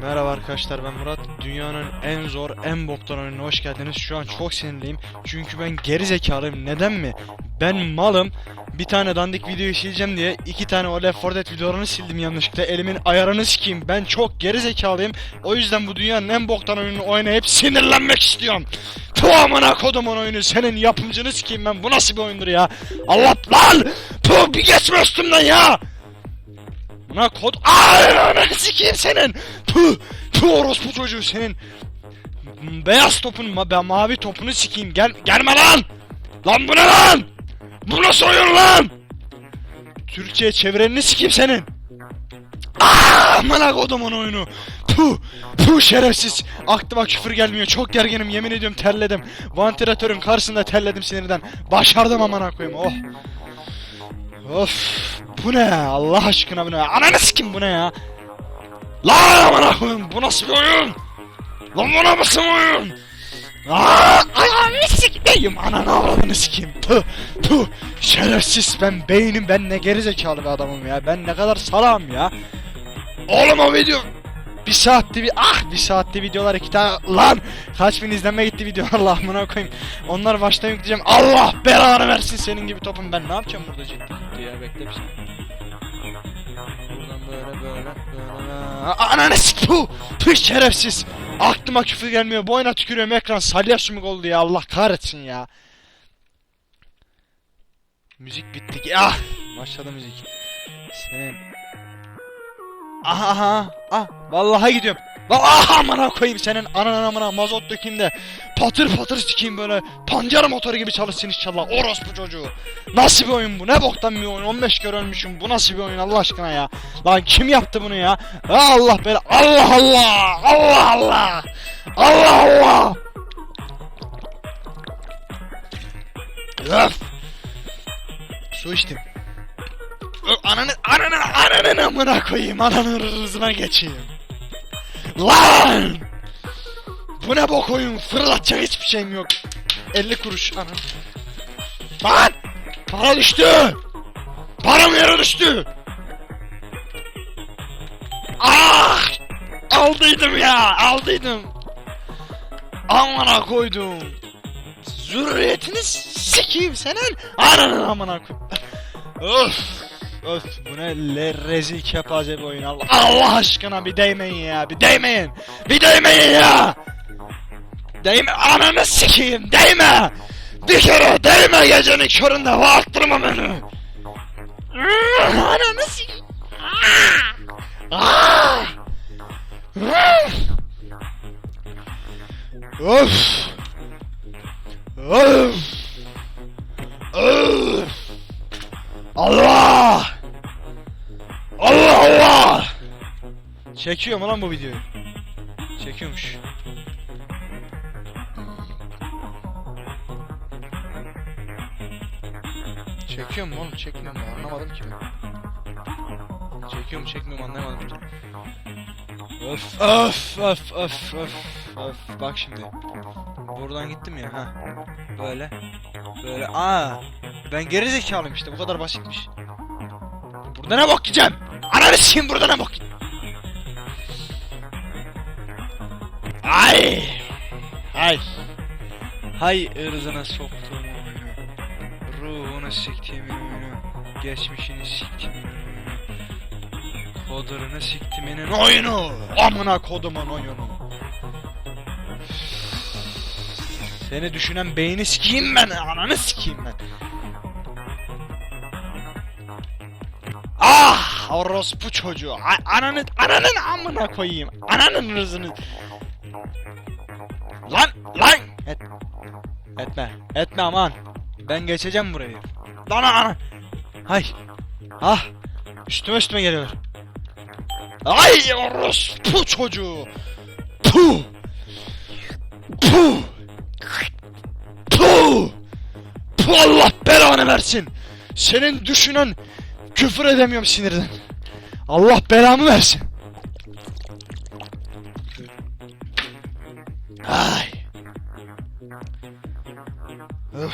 Merhaba arkadaşlar ben Murat. Dünyanın en zor, en boktan oyununa hoş geldiniz. Şu an çok sinirliyim. Çünkü ben geri zekalıyım. Neden mi? Ben malım. Bir tane dandik video sileceğim diye iki tane o Left 4 Dead videolarını sildim yanlışlıkla. Elimin ayarını sikeyim. Ben çok geri zekalıyım. O yüzden bu dünyanın en boktan oyununu oynayıp sinirlenmek istiyorum. Tuh amına kodumun oyunu. Senin yapımcını sikeyim ben. Bu nasıl bir oyundur ya? Allah lan! Tuh bir geçme üstümden ya! Buna kod... Ananı sikeyim senin! Puh! Puh orospu çocuğu senin! Beyaz topun, ma ben mavi topunu sikeyim. Gel, gelme lan! Lan bu ne lan? Bu nasıl oyun lan? Türkçe'ye çevirenini sikeyim senin! Aaa! Amına kodumun oyunu! Puh! Puh şerefsiz! Aklıma küfür gelmiyor. Çok gerginim yemin ediyorum terledim. Vantilatörün karşısında terledim sinirden. Başardım amına koyayım. Oh! Of bu ne ya? Allah aşkına bu ne ya? Ananı sikim bu ne ya? Lan amına koyayım bu nasıl bir oyun? Lan bu nasıl bir oyun? Aa, ayağını sikeyim ananı avradını sikeyim Puh puh şerefsiz ben beynim ben ne gerizekalı bir adamım ya? Ben ne kadar salam ya? Oğlum o video bir saatte bir ah bir saatte videolar iki tane lan! Kaç bin izlenme gitti videolar Allah amına koyayım. Onlar baştan yükleyeceğim. Allah belanı versin senin gibi topum. Ben ne yapacağım burada ciddi ciddi ya? Bekle bir saniye. Buradan böyle böyle böyle. Ananı sik puh! Puh şerefsiz. Aklıma küfür gelmiyor. Boyuna tükürüyorum ekran salya sümük oldu ya. Allah kahretsin ya. Müzik bitti ki ah! Başladı müzik. Senin Aha aha ah vallahi gidiyorum. Vallahi amına koyayım senin ananı amına mazot dökeyim de patır patır sikeyim böyle pancar motoru gibi çalışsın inşallah orospu çocuğu. Nasıl bir oyun bu ne boktan bir oyun 15 kere ölmüşüm bu nasıl bir oyun Allah aşkına ya. Lan kim yaptı bunu ya? Ya Allah bela Allah Allah Allah Allah Allah Allah. Öf. Su içtim. Ananı ananı ananı amına koyayım ananın rızına geçeyim. Lan! Bu ne bok oyun fırlatacak hiçbir şeyim yok. 50 kuruş anam. Lan! Para düştü! Param yere düştü! Ah! Aldıydım ya aldıydım. Amına koydum. Zürriyetini sikeyim senin. Ananı amına koyayım. Öf! Öf bu ne le rezil kepaze bir oyun. Allah Allah aşkına bir değmeyin ya bir değmeyin. Bir değmeyin ya. Değme ananı sikeyim değme. Bir kere değme gecenin köründe bağırttırma beni. Ananı sikeyim. Öf. Öf Çekiyor mu lan bu videoyu? Çekiyormuş. Çekiyor mu oğlum? Çekmiyor mu? Anlamadım ki ben. Çekiyor mu çekmiyor mu anlamadım. Öf öf öf öf öf öf bak şimdi. Buradan gittim ya ha. Böyle. Böyle aa ben geri zekalıyım işte bu kadar basitmiş. Burada ne bok yiyeceğim? Ananı burada ne bok yiyeceğim? Ay! Hay! Hay ırzına soktuğum oyunu. Ruhunu siktiğimin oyunu. Geçmişini siktiğimin oyunu. Kodurunu siktiminin oyunu. Amına kodumun oyunu. Seni düşünen beyni sikeyim ben, ananı sikeyim ben. Ah, orospu çocuğu. A- ananı, ananın amına koyayım. Ananın rızını. Lan, lan. Et, etme, etme aman. Ben geçeceğim burayı. Lan ana. Hay. Ah. Üstüme üstüme geliyor. Ay orospu çocuğu. Puh. Puh. Puh! Puh Allah belanı versin. Senin düşünen küfür edemiyorum sinirden. Allah belamı versin. Ay. Öf.